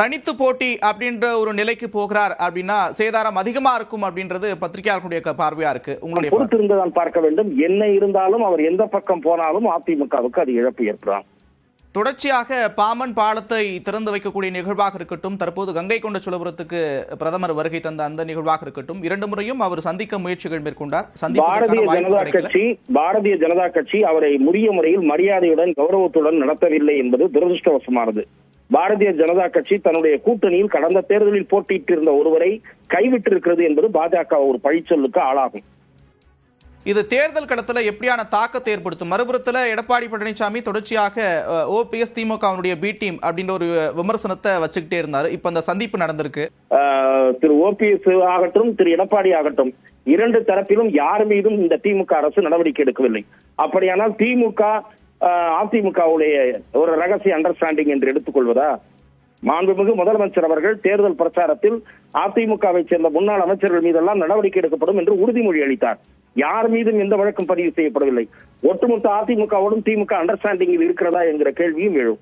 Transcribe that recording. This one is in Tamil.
தனித்து போட்டி அப்படின்ற ஒரு நிலைக்கு போகிறார் அப்படின்னா சேதாரம் அதிகமா இருக்கும் அப்படின்றது பத்திரிகையாளர்களுடைய பார்வையா இருக்கு. உங்களுடைய தான் பார்க்க வேண்டும். என்ன இருந்தாலும் அவர் எந்த பக்கம் போனாலும் அதிமுகவுக்கு அது இழப்பு ஏற்படும். தொடர்ச்சியாக பாமன் பாலத்தை திறந்து வைக்கக்கூடிய நிகழ்வாக இருக்கட்டும் தற்போது கங்கை கொண்ட சோழபுரத்துக்கு பிரதமர் வருகை தந்த அந்த நிகழ்வாக இருக்கட்டும் இரண்டு முறையும் அவர் சந்திக்க முயற்சிகள் மேற்கொண்டார். பாரதிய ஜனதா. கட்சி பாரதிய ஜனதா கட்சி அவரை உரிய முறையில் மரியாதையுடன் கௌரவத்துடன் நடத்தவில்லை என்பது துரதிருஷ்டவசமானது. பாரதிய ஜனதா கட்சி தன்னுடைய கூட்டணியில் கடந்த தேர்தலில் போட்டியிட்டிருந்த ஒருவரை கைவிட்டிருக்கிறது என்பது பாஜக ஒரு பழிச்சொல்லுக்கு ஆளாகும். இது தேர்தல் களத்துல எப்படியான தாக்கத்தை ஏற்படுத்தும்? மறுபுறத்துல எடப்பாடி பழனிசாமி தொடர்ச்சியாக ஓபிஎஸ் திமுகவினுடைய பி டீம் அப்படின்ற ஒரு விமர்சனத்தை வச்சுக்கிட்டே இருந்தாரு. இப்ப அந்த சந்திப்பு நடந்திருக்கு. திரு ஓபிஎஸ் ஆகட்டும் திரு எடப்பாடி ஆகட்டும் இரண்டு தரப்பிலும் யார் மீதும் இந்த திமுக அரசு நடவடிக்கை எடுக்கவில்லை. அப்படியானால் திமுக அதிமுகவுடைய ஒரு ரகசிய அண்டர்ஸ்டாண்டிங் என்று எடுத்துக்கொள்வதா? மாண்புமிகு முதலமைச்சர் அவர்கள் தேர்தல் பிரச்சாரத்தில் அதிமுகவை சேர்ந்த முன்னாள் அமைச்சர்கள் மீதெல்லாம் நடவடிக்கை எடுக்கப்படும் என்று உறுதிமொழி அளித்தார். யார் மீதும் எந்த வழக்கும் பதிவு செய்யப்படவில்லை. ஒட்டுமொத்த அதிமுகவோடும் திமுக அண்டர்ஸ்டாண்டிங்கில் இருக்கிறதா என்கிற கேள்வியும் எழும்.